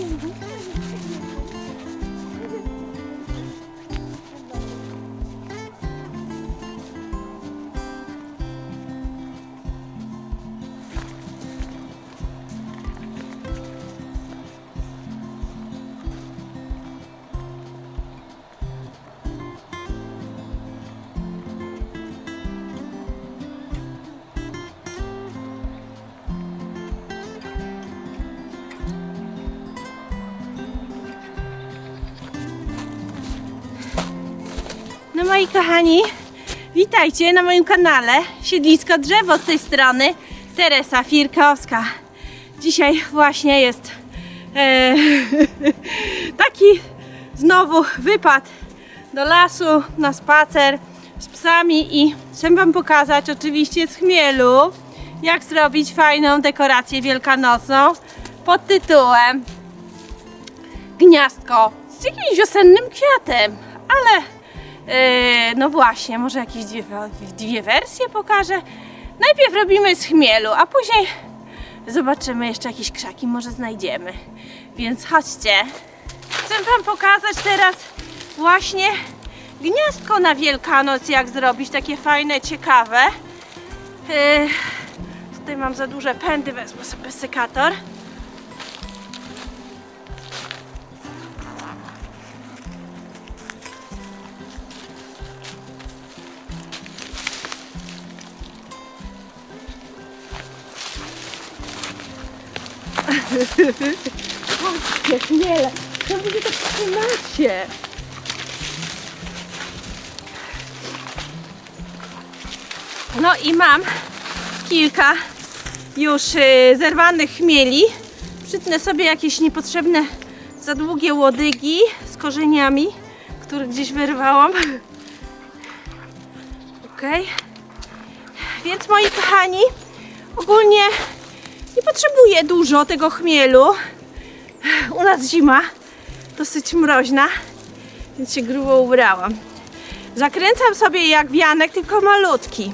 Mm-hmm. No moi kochani, witajcie na moim kanale Siedlisko Drzewo z tej strony Teresa Firkowska. Dzisiaj właśnie jest e, taki znowu wypad do lasu na spacer z psami i chcę Wam pokazać oczywiście z chmielu jak zrobić fajną dekorację wielkanocną pod tytułem Gniazdko z jakimś wiosennym kwiatem, ale Yy, no właśnie, może jakieś dwie, dwie wersje pokażę. Najpierw robimy z chmielu, a później zobaczymy jeszcze jakieś krzaki, może znajdziemy. Więc chodźcie. Chcę Wam pokazać teraz właśnie gniazdko na Wielkanoc, jak zrobić takie fajne, ciekawe. Yy, tutaj mam za duże pędy, wezmę sobie sekator. Chodźcie, chmiele, co wy tak trzymacie? No i mam kilka już y, zerwanych chmieli. Przytnę sobie jakieś niepotrzebne, za długie łodygi z korzeniami, które gdzieś wyrwałam. Ok. Więc moi kochani, ogólnie nie potrzebuję dużo tego chmielu. U nas zima dosyć mroźna, więc się grubo ubrałam. Zakręcam sobie jak wianek, tylko malutki.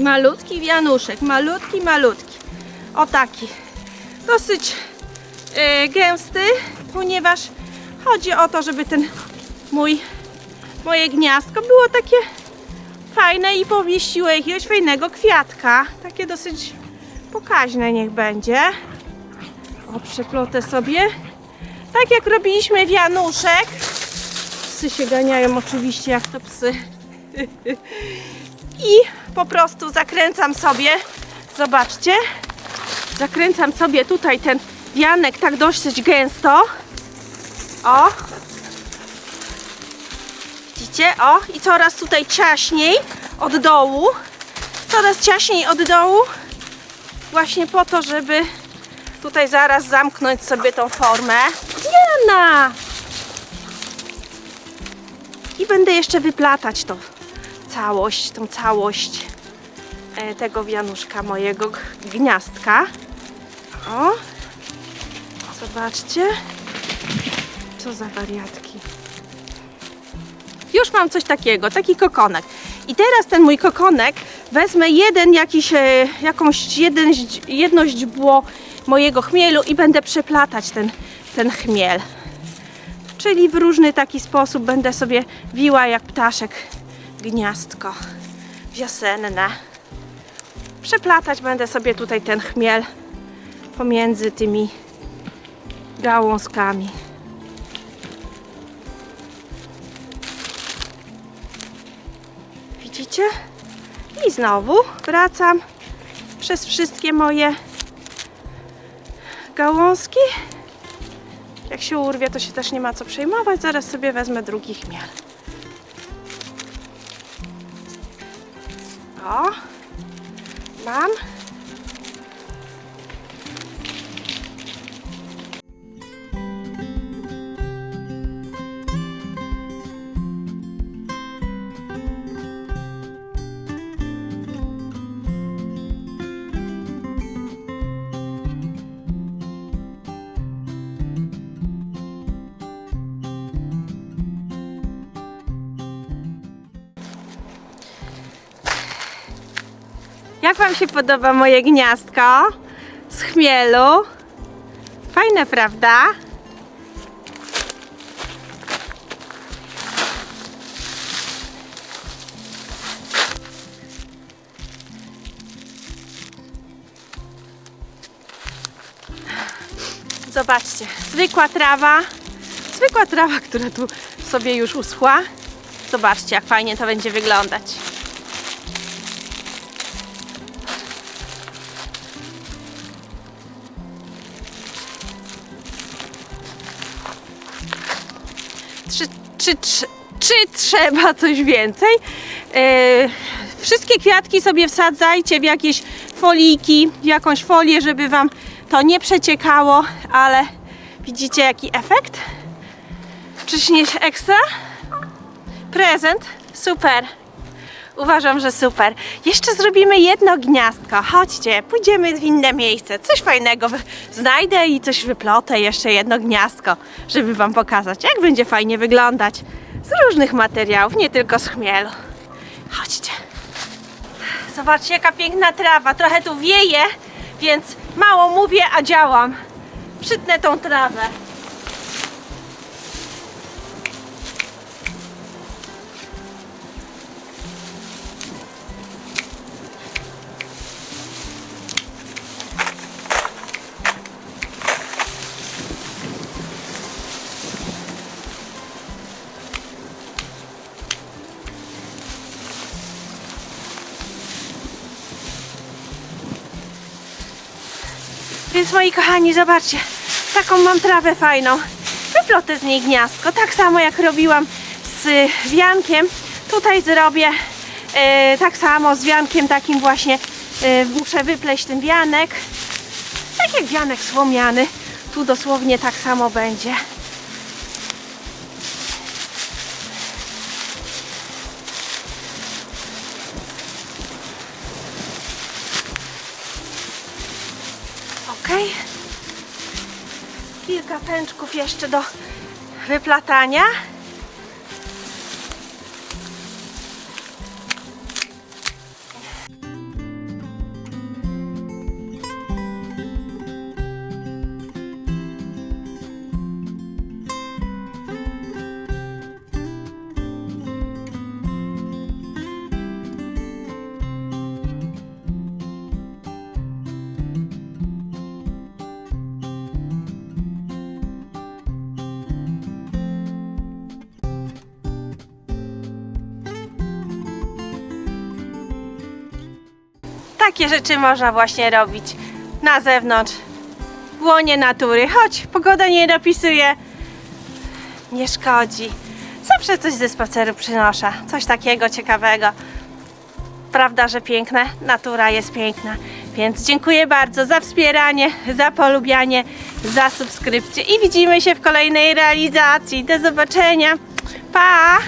Malutki wianuszek, malutki, malutki. O taki. Dosyć e, gęsty, ponieważ chodzi o to, żeby ten mój, moje gniazdko było takie fajne i pomieściło jakiegoś fajnego kwiatka. Takie dosyć pokaźne niech będzie. O, przeplotę sobie. Tak jak robiliśmy wianuszek. Psy się ganiają oczywiście jak to psy. I po prostu zakręcam sobie, zobaczcie, zakręcam sobie tutaj ten wianek tak dosyć gęsto. O. Widzicie? O. I coraz tutaj ciaśniej od dołu. Coraz ciaśniej od dołu. Właśnie po to, żeby tutaj zaraz zamknąć sobie tą formę. Diana! I będę jeszcze wyplatać to całość, tą całość e, tego wianuszka mojego gniazdka. O! Zobaczcie. Co za wariatki. Już mam coś takiego, taki kokonek. I teraz ten mój kokonek wezmę jeden jakiś, e, jakąś jeden, jedno źdźbło mojego chmielu i będę przeplatać ten, ten chmiel. Czyli w różny taki sposób będę sobie wiła jak ptaszek gniazdko wiosenne. Przeplatać będę sobie tutaj ten chmiel pomiędzy tymi gałązkami. Znowu wracam przez wszystkie moje gałązki. Jak się urwie, to się też nie ma co przejmować. Zaraz sobie wezmę drugi chmiel. O, mam. Jak Wam się podoba moje gniazdko z chmielu? Fajne, prawda? Zobaczcie, zwykła trawa, zwykła trawa, która tu sobie już uschła. Zobaczcie, jak fajnie to będzie wyglądać. Czy, czy, czy, czy trzeba coś więcej? E, wszystkie kwiatki sobie wsadzajcie w jakieś foliki, w jakąś folię, żeby Wam to nie przeciekało, ale widzicie jaki efekt? Czyż nie ekstra? Prezent? Super. Uważam, że super. Jeszcze zrobimy jedno gniazdko. Chodźcie, pójdziemy w inne miejsce. Coś fajnego znajdę i coś wyplotę. Jeszcze jedno gniazdko, żeby Wam pokazać, jak będzie fajnie wyglądać. Z różnych materiałów, nie tylko z chmielu. Chodźcie. Zobaczcie, jaka piękna trawa. Trochę tu wieje, więc mało mówię, a działam. Przytnę tą trawę. Więc moi kochani, zobaczcie, taką mam trawę fajną. Wyplotę z niej gniazdko, tak samo jak robiłam z wiankiem. Tutaj zrobię e, tak samo z wiankiem takim właśnie. E, muszę wypleść ten wianek. Tak jak wianek słomiany. Tu dosłownie tak samo będzie. Kilka pęczków jeszcze do wyplatania. Takie rzeczy można właśnie robić na zewnątrz, w łonie natury. Choć pogoda nie dopisuje, nie szkodzi. Zawsze coś ze spaceru przynoszę, coś takiego ciekawego. Prawda, że piękne? Natura jest piękna. Więc dziękuję bardzo za wspieranie, za polubianie, za subskrypcję i widzimy się w kolejnej realizacji. Do zobaczenia. Pa!